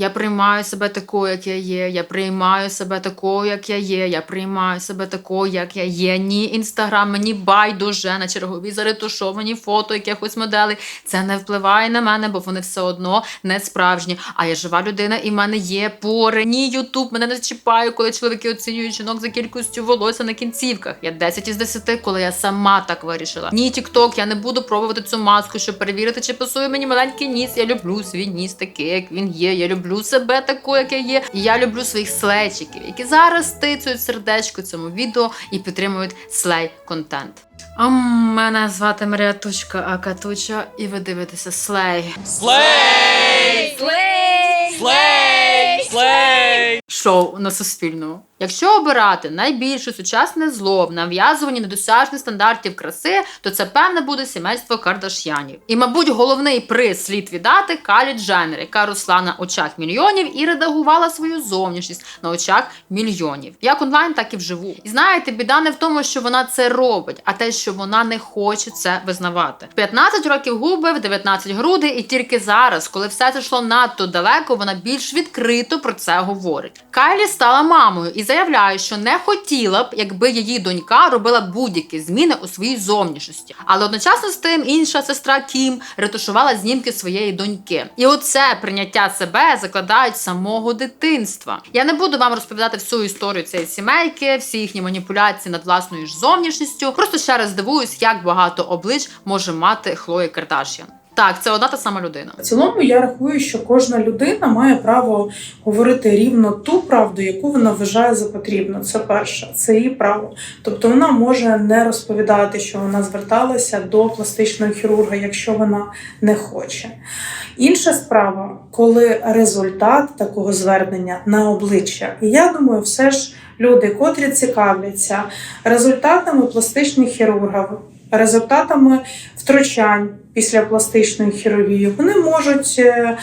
Я приймаю себе такою, як я є. Я приймаю себе такою, як я є. Я приймаю себе такою, як я є. Ні, інстаграм, мені байдуже на чергові заретушовані фото якихось моделей. Це не впливає на мене, бо вони все одно не справжні. А я жива людина, і в мене є пори. Ні, Ютуб мене не чіпає, коли чоловіки оцінюють жінок за кількістю волосся на кінцівках. Я 10 із 10, коли я сама так вирішила. Ні, Тікток, я не буду пробувати цю маску, щоб перевірити, чи пасує мені маленький ніс. Я люблю свій ніс такий, як він є. Я люблю себе таку, як я є. І я люблю своїх слейчиків, які зараз тицюють сердечко цьому відео і підтримують слей контент. А мене звати Марія Тучка, а Катуча, і ви дивитеся слей. Слей! Слей! Шоу на Суспільному. Якщо обирати найбільше сучасне зло в нав'язуванні недосяжних стандартів краси, то це певне буде сімейство Кардаш'янів. І, мабуть, головний приз слід віддати Калі Дженнер, яка росла на очах мільйонів і редагувала свою зовнішність на очах мільйонів, як онлайн, так і вживу. І знаєте, біда не в тому, що вона це робить, а те, що вона не хоче це визнавати. В 15 років губи, в 19 груди, і тільки зараз, коли все це йшло надто далеко, вона більш відкрито про це говорить. Кайлі стала мамою і заявляє, що не хотіла б, якби її донька робила будь-які зміни у своїй зовнішності. Але одночасно з тим інша сестра Кім ретушувала знімки своєї доньки. І оце прийняття себе закладають самого дитинства. Я не буду вам розповідати всю історію цієї сімейки, всі їхні маніпуляції над власною ж зовнішністю. Просто ще раз дивуюсь, як багато облич може мати Хлоя Кардашян. Так, це одна та сама людина. В цілому я рахую, що кожна людина має право говорити рівно ту правду, яку вона вважає за потрібну. Це перше, це її право. Тобто вона може не розповідати, що вона зверталася до пластичного хірурга, якщо вона не хоче. Інша справа, коли результат такого звернення на обличчя. І я думаю, все ж люди, котрі цікавляться результатами пластичних хірургів, результатами втручань після пластичної хірургії, вони можуть е,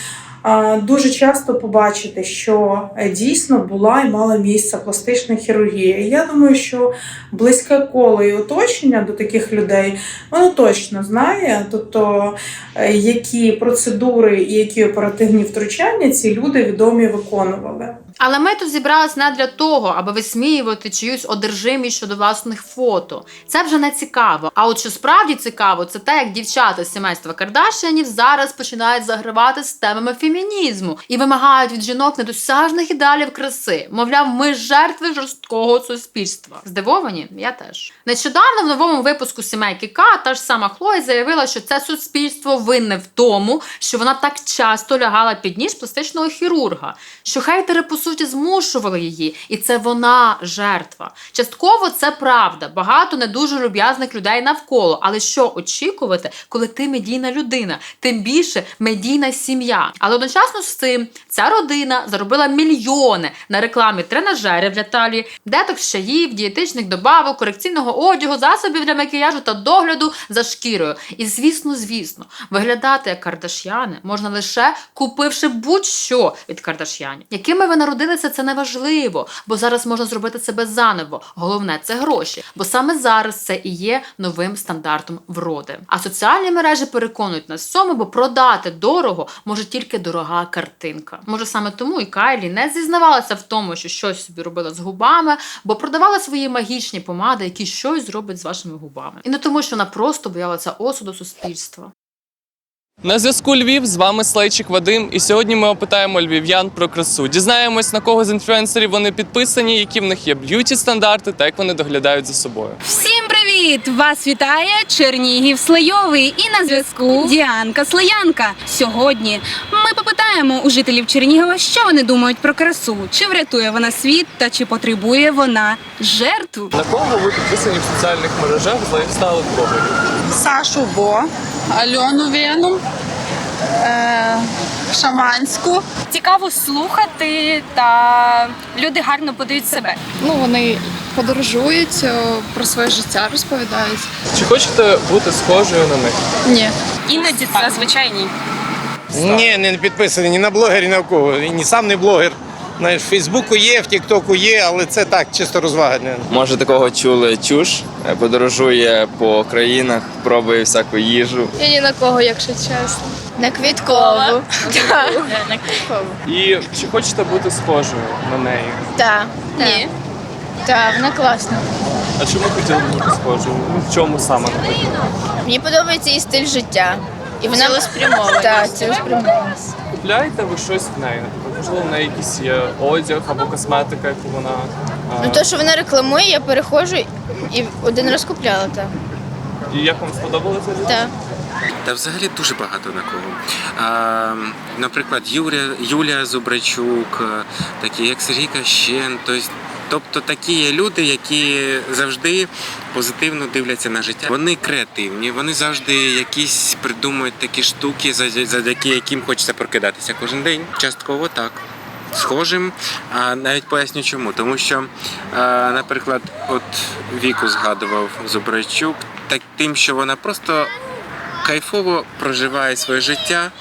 дуже часто побачити, що е, дійсно була і мала місце пластична хірургія. І я думаю, що близьке коло і оточення до таких людей воно точно знає, тобто е, які процедури і які оперативні втручання ці люди відомі виконували. Але ми тут зібрались не для того, аби висміювати чиюсь одержимість щодо власних фото. Це вже не цікаво. А от що справді цікаво, це те, як дівчата з сімейства Кардашянів зараз починають загравати з темами фемінізму і вимагають від жінок недосяжних ідеалів краси. Мовляв, ми жертви жорсткого суспільства. Здивовані? Я теж. Нещодавно в новому випуску сімейки К та ж сама Хлоя заявила, що це суспільство винне в тому, що вона так часто лягала під ніж пластичного хірурга, що хейтери по суті змушували її, і це вона жертва. Частково це правда. Багато не дуже люб'язних людей навколо. Але що очікувати, коли ти медійна людина, тим більше медійна сім'я. Але одночасно з цим ця родина заробила мільйони на рекламі тренажерів для талії, детокс чаїв, дієтичних добавок, корекційного одягу, засобів для макіяжу та догляду за шкірою. І звісно, звісно, виглядати як кардаш'яни можна лише купивши будь-що від кардаш'янів. Якими ви народилися, це не важливо, бо зараз можна зробити себе заново. Головне це гроші, бо саме зараз це і є новим стандартом вроди. А соціальні мережі переконують нас в цьому, бо продати дорого може тільки дорога картинка. Може саме тому і Кайлі не зізнавалася в тому, що щось собі робила з губами, бо продавала свої магічні помади, які щось зроблять з вашими губами. І не тому, що вона просто боялася осуду суспільства. На зв'язку Львів з вами Слейчик Вадим. І сьогодні ми опитаємо львів'ян про красу. Дізнаємось, на кого з інфлюенсерів вони підписані, які в них є б'юті стандарти та як вони доглядають за собою. Всім привіт! Вас вітає Чернігів Слейовий і на зв'язку Діанка Слеянка. Сьогодні ми попитаємо у жителів Чернігова, що вони думають про красу, чи врятує вона світ та чи потребує вона жертв. На кого ви підписані в соціальних мережах з лайфстайл блогерів? Сашу Бо, Альону Вену, е, Шаманську. Цікаво слухати, та люди гарно подають себе. Ну, вони подорожують, е, про своє життя розповідають. Чи хочете бути схожою на них? Ні. Іноді зазвичай ні. Ні, не підписаний ні на блогері, ні на кого. Ні сам не блогер. Знаєш, в Фейсбуку є, в Тіктоку є, але це так, чисто розвага. Не- Може, такого чули чуш, е, подорожує по країнах, пробує всяку їжу. Я ні на кого, якщо чесно. На квіткову. На квіткову. І чи хочете бути схожою на неї? Так. Ні. Так, вона класна. А чому хотіли бути схожою? В чому саме? Мені подобається її стиль життя. І вона цілеспрямована. Так, цілеспрямована. Купляєте ви щось в неї? Наприклад, можливо, в неї якийсь є одяг або косметика, яку вона. а, Ну то, що вона рекламує, я переходжу і один раз купляла, так. І як вам сподобалося? Так. Та взагалі дуже багато на кого. А, наприклад, Юлія, Юлія Зубрачук, е, такі як Сергій Кащен. Тобто, тобто такі є люди, які завжди позитивно дивляться на життя. Вони креативні, вони завжди якісь придумують такі штуки, за- завдяки яким хочеться прокидатися кожен день. Частково так. Схожим, а навіть поясню чому. Тому що, наприклад, от Віку згадував Зубрачук, так тим, що вона просто кайфово проживає своє життя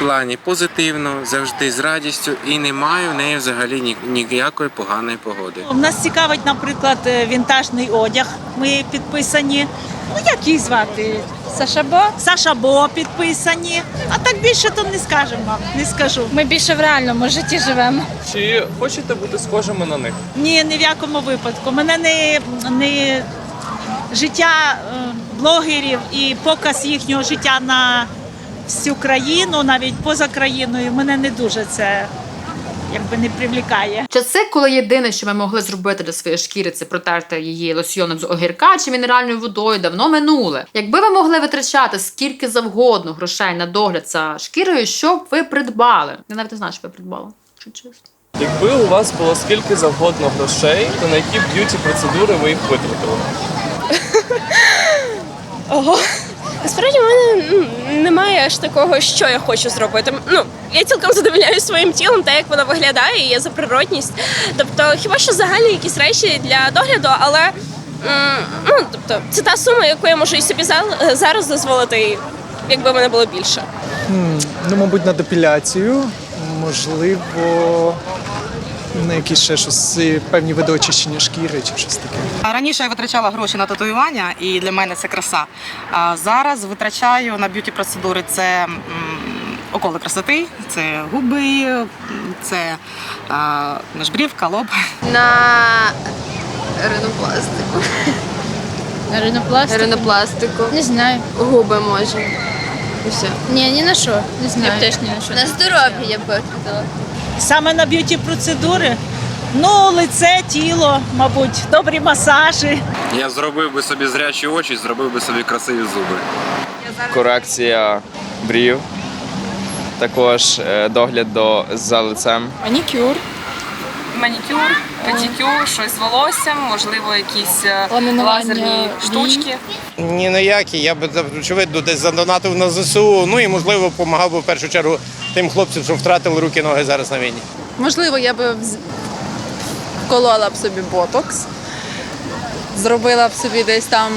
плані позитивно, завжди з радістю, і немає в неї взагалі ні- ніякої поганої погоди. У Нас цікавить, наприклад, е, вінтажний одяг. Ми підписані. Ну як її звати? Саша Бо. Саша Бо підписані. А так більше то не скажемо вам, не скажу. Ми більше в реальному житті живемо. Чи хочете бути схожими на них? Ні, ні в якому випадку. Мене не, не життя е, блогерів і показ їхнього життя на всю країну, навіть поза країною, мене не дуже це якби не привлікає. Часи, коли єдине, що ми могли зробити для своєї шкіри, це протерти її лосьйоном з огірка чи мінеральною водою, давно минуле. Якби ви могли витрачати скільки завгодно грошей на догляд за шкірою, що б ви придбали? Я навіть не знаю, що ви придбали. Що чесно. Якби у вас було скільки завгодно грошей, то на які б'юті процедури ви їх витратили? Ого. Насправді в мене ну, немає аж такого, що я хочу зробити. Ну, я цілком задовольняюсь своїм тілом, так як воно виглядає, і я за природність. Тобто, хіба що загальні якісь речі для догляду, але ну, тобто, це та сума, яку я можу і собі за- зараз дозволити, якби в мене було більше. Ну, мабуть, на депіляцію, можливо, на якісь ще щось, е, певні види очищення шкіри чи щось таке. А Раніше я витрачала гроші на татуювання, і для мене це краса. А зараз витрачаю на б'юті процедури це околи красоти, це губи, це а, межбрівка, лоб. На ринопластику. На ринопластику? Ринопластику. Не знаю. Губи може. І все. Ні, ні на що. Не знаю. Я б теж ні на що. На здоров'я я б. Саме на б'юті процедури. Ну, лице, тіло, мабуть, добрі масажі. Я зробив би собі зрячі очі, зробив би собі красиві зуби. Корекція брів, також е, догляд до за лицем. Манікюр. Манікюр, педикюр, щось з волоссям, можливо, якісь е, лазерні штучки. Ні на які. Я би очевидно десь задонатив на ЗСУ. Ну і можливо допомагав би в першу чергу тим хлопцям, що втратили руки, ноги зараз на війні. Можливо, я би вколола б собі ботокс, зробила б собі десь там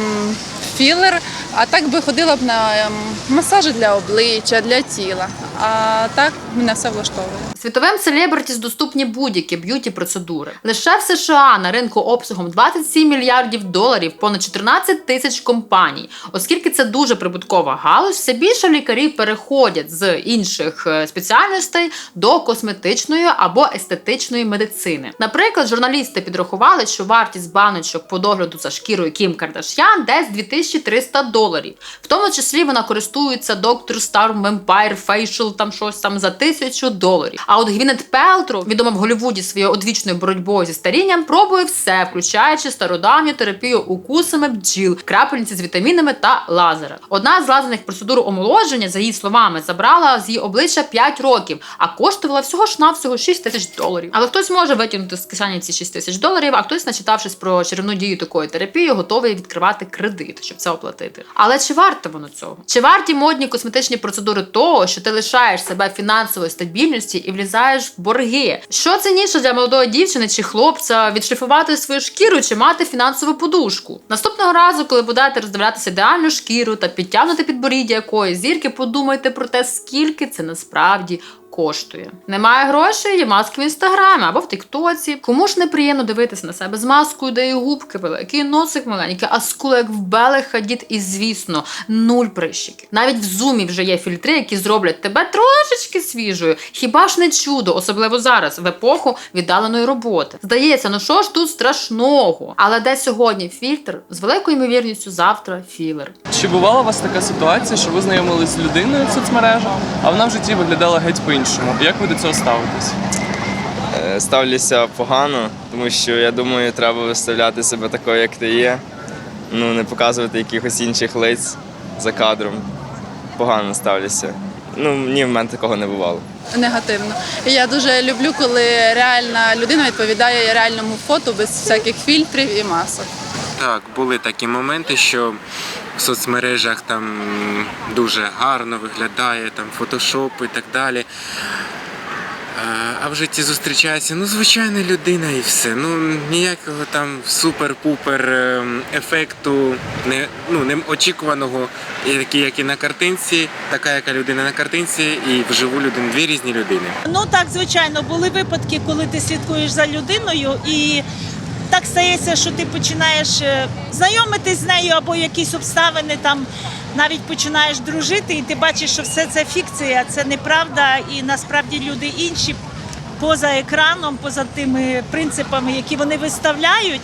філер, а так би ходила б на ем, масажі для обличчя, для тіла. А так мене все влаштовує. Світовим селебритіс доступні будь-які б'юті процедури. Лише в США на ринку обсягом 27 мільярдів доларів понад 14 тисяч компаній. Оскільки це дуже прибуткова галузь, все більше лікарів переходять з інших е, спеціальностей до косметичної або естетичної медицини. Наприклад, журналісти підрахували, що вартість баночок по догляду за шкірою Кім Кардашян десь 2300 доларів. В тому числі вона користується Dr. Star Vampire Facial, там щось там за тисячу доларів. А от Гвінет Пелтро, відома в Голлівуді своєю одвічною боротьбою зі старінням, пробує все, включаючи стародавню терапію укусами бджіл, крапельниці з вітамінами та лазера. Одна з лазерних процедур омоложення, за її словами, забрала з її обличчя 5 років, а коштувала всього ж навсього 6 тисяч доларів. Але хтось може витягнути з кишені ці 6 тисяч доларів, а хтось, начитавшись про чарівну дію такої терапії, готовий відкривати кредит, щоб це оплатити. Але чи варто воно цього? Чи варті модні косметичні процедури того, що ти лишаєш себе фінансової стабільності і влізаєш в борги? Що цінніше для молодої дівчини чи хлопця відшліфувати свою шкіру чи мати фінансову подушку? Наступного разу, коли будете роздивлятися ідеальну шкіру та підтягнути підборіддя якоїсь зірки, подумайте про те, скільки це насправді коштує. Немає грошей, є маски в інстаграмі або в Тіктоці. Кому ж неприємно дивитися на себе з маскою, де і губки великі, носик маленький, а скула як в белих хадіт, і звісно, нуль прищиків. Навіть в зумі вже є фільтри, які зроблять тебе трошечки свіжою. Хіба ж не чудо, особливо зараз, в епоху віддаленої роботи. Здається, ну що ж тут страшного? Але де сьогодні фільтр, з великою ймовірністю завтра філер. Чи бувала у вас така ситуація, що ви знайомились з людиною в соцмережах, а вона в житті виглядала геть по-іншому? Як ви до цього ставитесь? Е, Ставлюся погано, тому що я думаю, треба виставляти себе такою, як ти є. Ну, не показувати якихось інших лиць за кадром. Погано ставлюся. Ну, ні, в мене такого не бувало. Негативно. Я дуже люблю, коли реальна людина відповідає реальному фото без всяких фільтрів і масок. Так, були такі моменти, що в соцмережах там дуже гарно виглядає, там фотошоп і так далі. А- А в житті зустрічається ну звичайна людина і все. Ну ніякого там супер-пупер ем, ефекту, не ну не очікуваного, який як і на картинці, така яка людина на картинці, і вживу людина, дві різні людини. Ну так, звичайно, були випадки, коли ти слідкуєш за людиною, і так стається, що ти починаєш е, знайомитись з нею або якісь обставини там. Навіть починаєш дружити, і ти бачиш, що все це фікція, це неправда, і насправді люди інші поза екраном, поза тими принципами, які вони виставляють.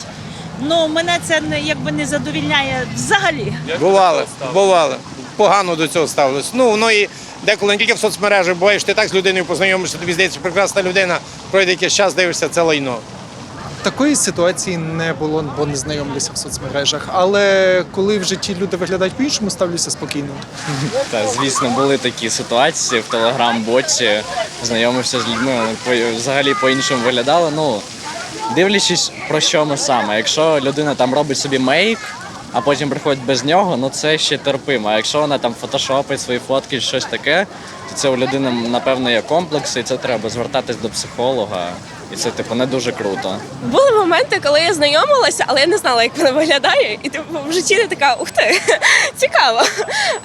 Ну мене це не якби не задовільняє взагалі. Бувало, бувало. Погано до цього ставилось. Ну, воно і деколи не тільки в соцмережах, буває, що ти так з людиною познайомишся, тобі здається, прекрасна людина, пройде якийсь час, дивишся, це лайно. Такої ситуації не було, бо не знайомлюся в соцмережах. Але коли в житті люди виглядають по-іншому, ставлюся спокійно. Та, звісно, були такі ситуації в телеграм-боті, знайомився з людьми, вони взагалі по-іншому виглядали. Ну, дивлячись про що ми саме. Якщо людина там робить собі мейк, а потім приходить без нього, ну це ще терпимо. А якщо вона там фотошопить свої фотки щось таке, то це у людини, напевно, є комплекси, і це треба звертатись до психолога. І це, типу, не дуже круто. Були моменти, коли я знайомилася, але я не знала, як вона виглядає. І типу в житті не така ух ти, цікаво.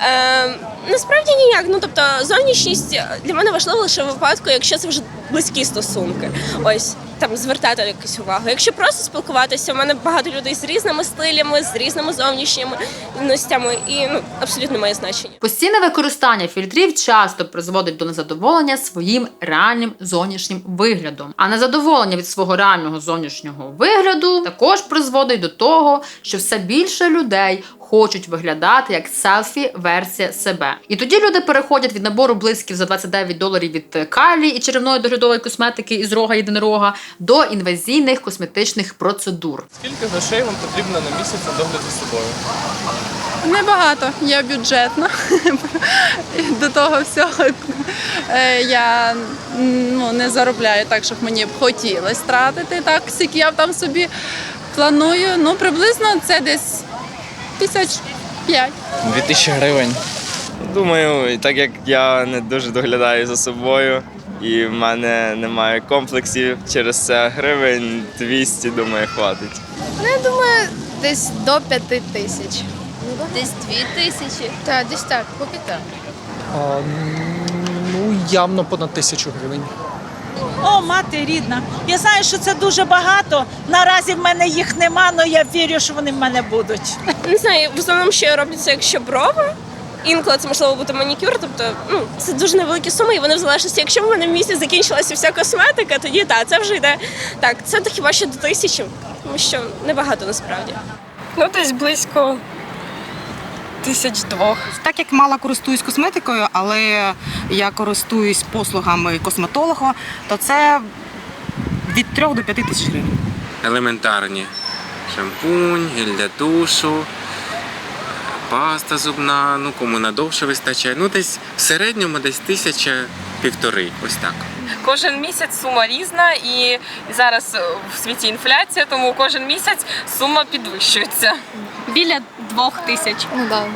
Е, насправді ніяк. Ну тобто, зовнішність для мене важлива лише в випадку, якщо це вже близькі стосунки. Ось там звертати якусь увагу. Якщо просто спілкуватися, у мене багато людей з різними стилями, з різними зовнішніми ностями, і ну абсолютно має значення. Постійне використання фільтрів часто призводить до незадоволення своїм реальним зовнішнім виглядом. А незадоволення від свого реального зовнішнього вигляду також призводить до того, що все більше людей хочуть виглядати як селфі-версія себе. І тоді люди переходять від набору блисків за 29 доларів від Кайлі і черевної доглядової косметики із рога єдинорога до інвазійних косметичних процедур. Скільки грошей вам потрібно на місяць на догляд за собою? Небагато, я бюджетна. До того всього е, я ну, не заробляю так, щоб мені б хотілося тратити. Так, скільки я там собі планую. Ну, приблизно це десь тисяч п'ять. 2000 гривень. Думаю, так як я не дуже доглядаю за собою, і в мене немає комплексів через це гривень 200, думаю, хватить. Ну, я думаю, десь до п'яти тисяч. Десь дві тисячі? Так, десь так, поки так. А, ну, явно понад тисячу гривень. О, мати рідна. Я знаю, що це дуже багато. Наразі в мене їх нема, але я вірю, що вони в мене будуть. Не знаю, в основному, що я роблю, це якщо брови. Інколи це можливо бути манікюр, тобто ну це дуже невеликі суми, і вони в залежності. Якщо в мене в місяць закінчилася вся косметика, тоді так, це вже йде. Так, це то хіба що до тисячі, тому що небагато насправді. Ну, десь близько тисяч двох. Так як мало користуюсь косметикою, але я користуюсь послугами косметолога, то це від 3 до 5 тисяч гривень. елементарні. Шампунь, гель для душу, паста зубна, ну кому надовше вистачає. Ну десь в середньому десь тисяча півтори. Ось так. Кожен місяць сума різна, і зараз е, в світі інфляція, тому кожен місяць сума підвищується. Біля двох тисяч. Ну да,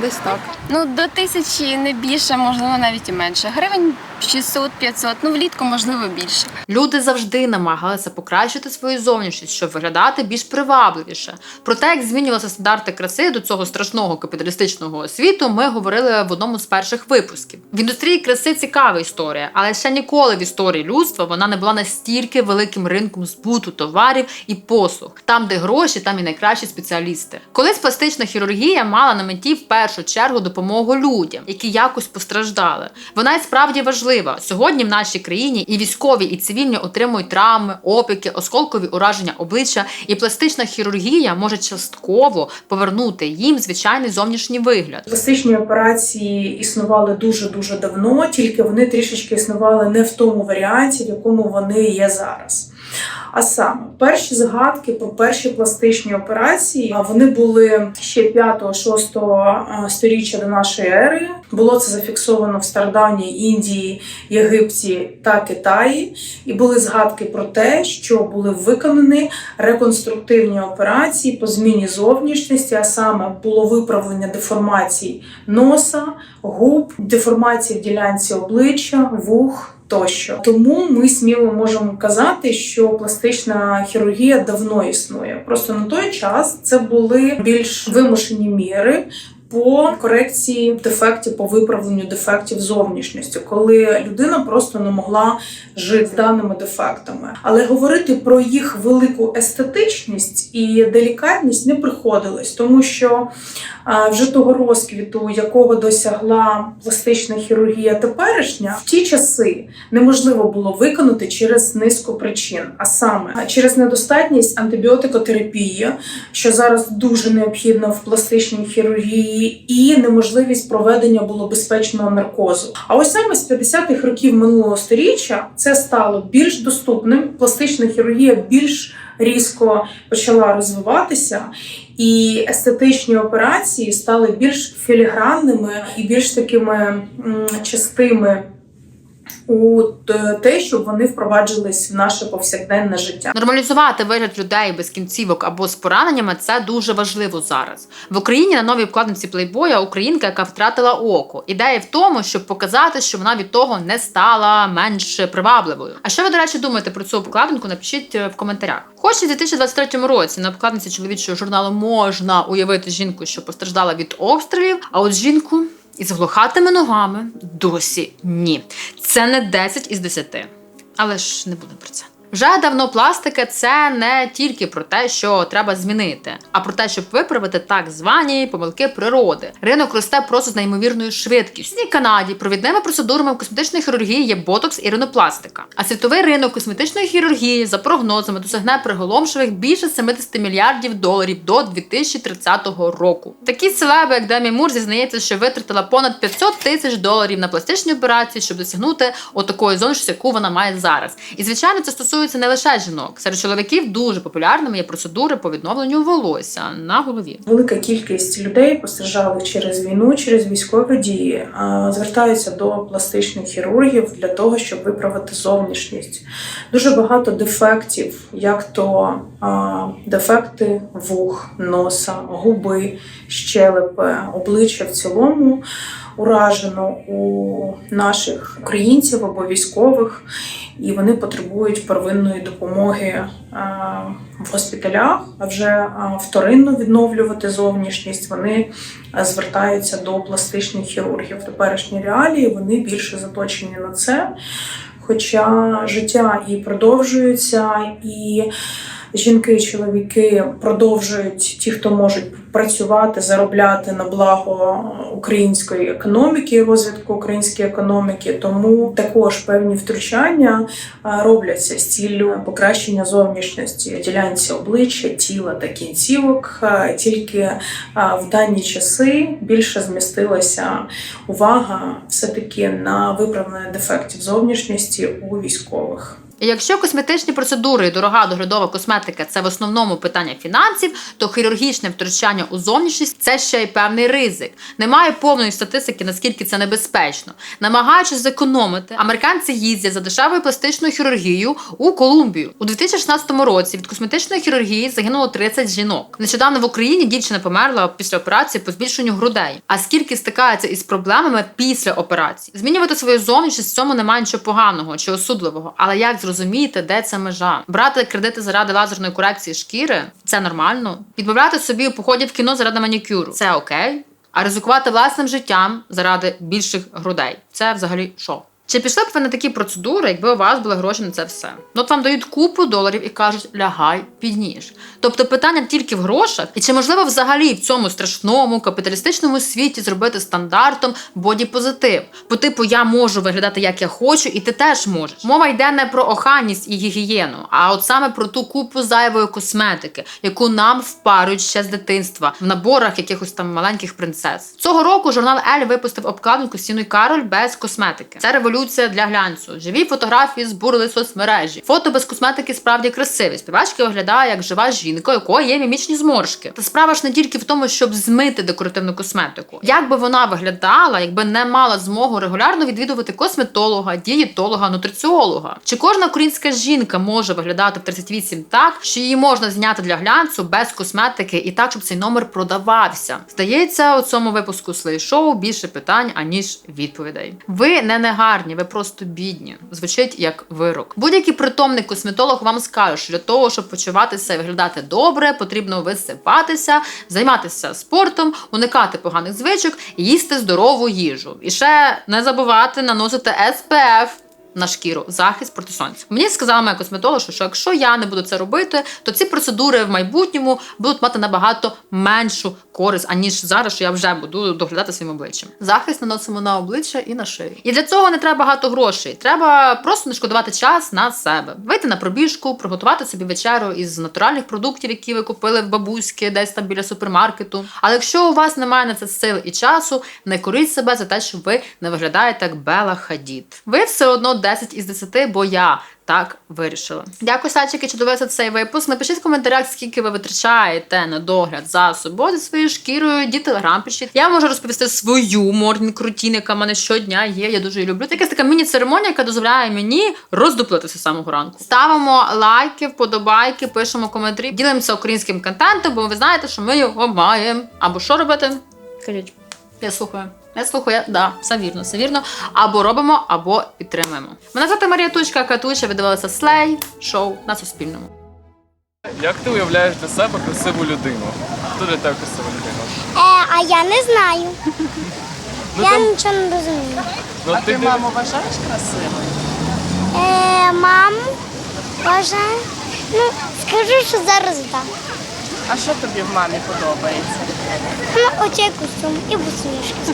десь так. Ну, до тисячі не більше, можливо, навіть і менше. Гривень 600-500, ну влітку можливо більше. Люди завжди намагалися покращити свою зовнішність, щоб виглядати більш привабливіше. Про те, як змінювалися стандарти краси до цього страшного капіталістичного світу, ми говорили в одному з перших випусків. В індустрії краси цікава історія, але ще ніколи в історії людства вона не була настільки великим ринком збуту товарів і послуг. Там, де гроші, там і найкращі спеціалісти. Колись пластична хірургія мала на меті в першу чергу допомогу людям, які якось постраждали. Вона і справді важлива. Сьогодні в нашій країні і військові, і цивільні отримують травми, опіки, осколкові ураження обличчя, і пластична хірургія може частково повернути їм звичайний зовнішній вигляд. Пластичні операції існували дуже дуже давно, тільки вони трішечки існували не в тому варіанті, в якому вони є зараз. А саме перші згадки про перші пластичні операції вони були ще 5-6 сторіччя до нашої ери. Було це зафіксовано в Стародавній Індії, Єгипті та Китаї, і були згадки про те, що були виконані реконструктивні операції по зміні зовнішності, а саме було виправлення деформацій носа, губ, деформації в ділянці обличчя, вух. Тощо тому ми сміло можемо казати, що пластична хірургія давно існує. Просто на той час це були більш вимушені міри. По корекції дефектів, по виправленню дефектів зовнішністю, коли людина просто не могла жити з даними дефектами. Але говорити про їх велику естетичність і делікатність не приходилось, тому що вже того розквіту, якого досягла пластична хірургія теперішня, в ті часи неможливо було виконати через низку причин, а саме через недостатність антибіотикотерапії, що зараз дуже необхідно в пластичній хірургії, і неможливість проведення було безпечного наркозу. А ось саме з 50-х років минулого століття це стало більш доступним. Пластична хірургія більш різко почала розвиватися, і естетичні операції стали більш філігранними і більш такими частими у те, щоб вони впроваджувались в наше повсякденне життя. Нормалізувати вигляд людей без кінцівок або з пораненнями це дуже важливо зараз. В Україні на новій вкладинці плейбоя українка, яка втратила око. Ідея в тому, щоб показати, що вона від того не стала менш привабливою. А що ви, до речі, думаєте про цю обкладинку? Напишіть е, в коментарях. Хоч в 2023 році на обкладинці чоловічого журналу можна уявити жінку, що постраждала від обстрілів, а от жінку. Із глухатими ногами досі ні. Це не 10 із 10. Але ж не будемо про це. Вже давно пластика це не тільки про те, що треба змінити, а про те, щоб виправити так звані помилки природи. Ринок росте просто з неймовірною швидкістю. В Канаді провідними процедурами в косметичної хірургії є ботокс і ринопластика. А світовий ринок косметичної хірургії за прогнозами досягне приголомшивих більше 70 мільярдів доларів до 2030 року. Такі селеби, як Демі Мур, зізнається, що витратила понад 500 тисяч доларів на пластичні операції, щоб досягнути отакої зовнішності, яку вона має зараз. І звичайно, це стосується не лише жінок. Серед чоловіків дуже популярними є процедури по відновленню волосся на голові. Велика кількість людей, постраждалих через війну, через військові дії, звертаються до пластичних хірургів для того, щоб виправити зовнішність. Дуже багато дефектів, як то дефекти вух, носа, губи, щелепи, обличчя в цілому уражено у наших українців або військових, і вони потребують первинної допомоги в госпіталях, а вже вторинно відновлювати зовнішність. Вони звертаються до пластичних хірургів. Теперішні реалії вони більше заточені на це. Хоча життя і продовжується, і жінки чоловіки продовжують ті, хто можуть працювати, заробляти на благо української економіки, розвитку української економіки. Тому також певні втручання робляться з ціллю покращення зовнішності ділянці обличчя, тіла та кінцівок. Тільки в дані часи більше змістилася увага все таки на виправлення дефектів зовнішності у військових. Якщо косметичні процедури і дорога доглядова косметика це в основному питання фінансів, то хірургічне втручання у зовнішність це ще й певний ризик. Немає повної статистики, наскільки це небезпечно. Намагаючись зекономити, американці їздять за дешевою пластичною хірургією у Колумбію. У 2016 році від косметичної хірургії загинуло 30 жінок. Нещодавно в Україні дівчина померла після операції по збільшенню грудей. А скільки стикається із проблемами після операції? Змінювати свою зовнішність в цьому немає нічого поганого чи осудливого. Але як зрозуміти, де ця межа? Брати кредити заради лазерної корекції шкіри це нормально. Відмовляти собі у поході в кіно заради манікюру це окей. А ризикувати власним життям заради більших грудей це взагалі що? Чи пішли б ви на такі процедури, якби у вас були гроші на це все? Ну от вам дають купу доларів і кажуть, лягай під ніж. Тобто питання тільки в грошах, і чи можливо взагалі в цьому страшному капіталістичному світі зробити стандартом боді-позитив? По типу я можу виглядати як я хочу, і ти теж можеш. Мова йде не про охайність і гігієну, а от саме про ту купу зайвої косметики, яку нам впарюють ще з дитинства в наборах якихось там маленьких принцес. Цього року журнал Ель випустив обкладинку Сіну Кароль без косметики. Це революція для глянцю. Живі фотографії збурили соцмережі. Фото без косметики справді красиві. Співачка виглядає як жива жінка, у якої є мімічні зморшки. Та справа ж не тільки в тому, щоб змити декоративну косметику. Як би вона виглядала, якби не мала змогу регулярно відвідувати косметолога, дієтолога, нутриціолога? Чи кожна українська жінка може виглядати в 38 так, що її можна зняти для глянцю без косметики і так, щоб цей номер продавався? Здається, у цьому випуску слей шоу більше питань аніж відповідей. Ви не негарні, ви просто бідні. Звучить як вирок. Будь-який притомний косметолог вам скаже, що для того, щоб почуватися і виглядати добре, потрібно висипатися, займатися спортом, уникати поганих звичок їсти здорову їжу. І ще не забувати наносити SPF на шкіру захист проти сонця. Мені сказала моя косметолог, що якщо я не буду це робити, то ці процедури в майбутньому будуть мати набагато меншу користь, аніж зараз, що я вже буду доглядати своїм обличчям. Захист наносимо на обличчя і на шию. І для цього не треба багато грошей. Треба просто не шкодувати час на себе, вийти на пробіжку, приготувати собі вечерю із натуральних продуктів, які ви купили в бабуськи, десь там біля супермаркету. Але якщо у вас немає на це сил і часу, не коріть себе за те, що ви не виглядаєте як Бела Хадід. Ви все одно 10 із 10, бо я так вирішила. Дякую, Сачики, що дивилися цей випуск. Напишіть в коментарях, скільки ви витрачаєте на догляд за собою, за своєю шкірою, ді телеграм пишіть. Я можу розповісти свою морнінг рутін, яка в мене щодня є. Я дуже її люблю. Якась така міні-церемонія, яка дозволяє мені роздуплитися з самого ранку. Ставимо лайки, вподобайки, пишемо коментарі, ділимося українським контентом, бо ви знаєте, що ми його маємо. Або що робити? Кажіть. Я слухаю. Я слухаю, я, да, все вірно, все вірно. Або робимо, або підтримуємо. Мене звати Марія Тучка, Катуча, ви дивилися Слей шоу на Суспільному. Як ти уявляєш для себе красиву людину? Хто для тебе красива людина? Е, а я не знаю. Ну, я там- нічого не розумію. Ну, ти, ти маму вважаєш красивою? Е, маму вважаю. Ну, скажу, що зараз так. А що тобі в мамі подобається? Оцей костюм і босоніжки.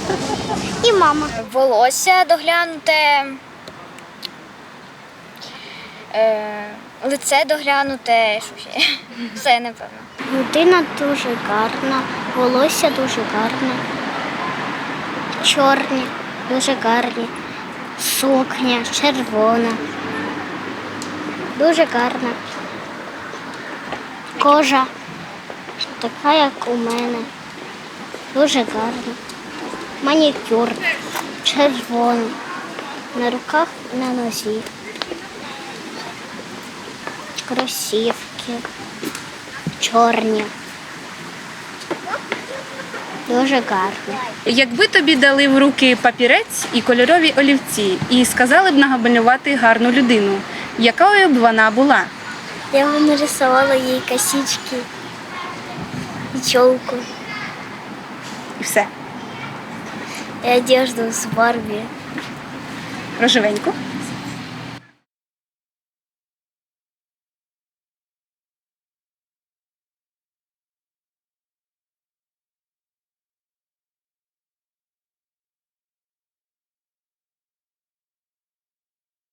І мама. Волосся доглянуте, е, лице доглянуте, що ще? Все, напевно. Людина дуже гарна, волосся дуже гарне. Чорні, дуже гарні. Сукня, червона. Дуже гарна. Кожа. Така, як у мене. Дуже гарна. Манікюр. Червоний. На руках і на нозі. Кросівки. Чорні. Дуже гарно. Якби тобі дали в руки папірець і кольорові олівці, і сказали б намалювати гарну людину, якою б вона була? Я вам нарисувала їй косички і челку, І все. і одежду з Барбі. Рожевеньку.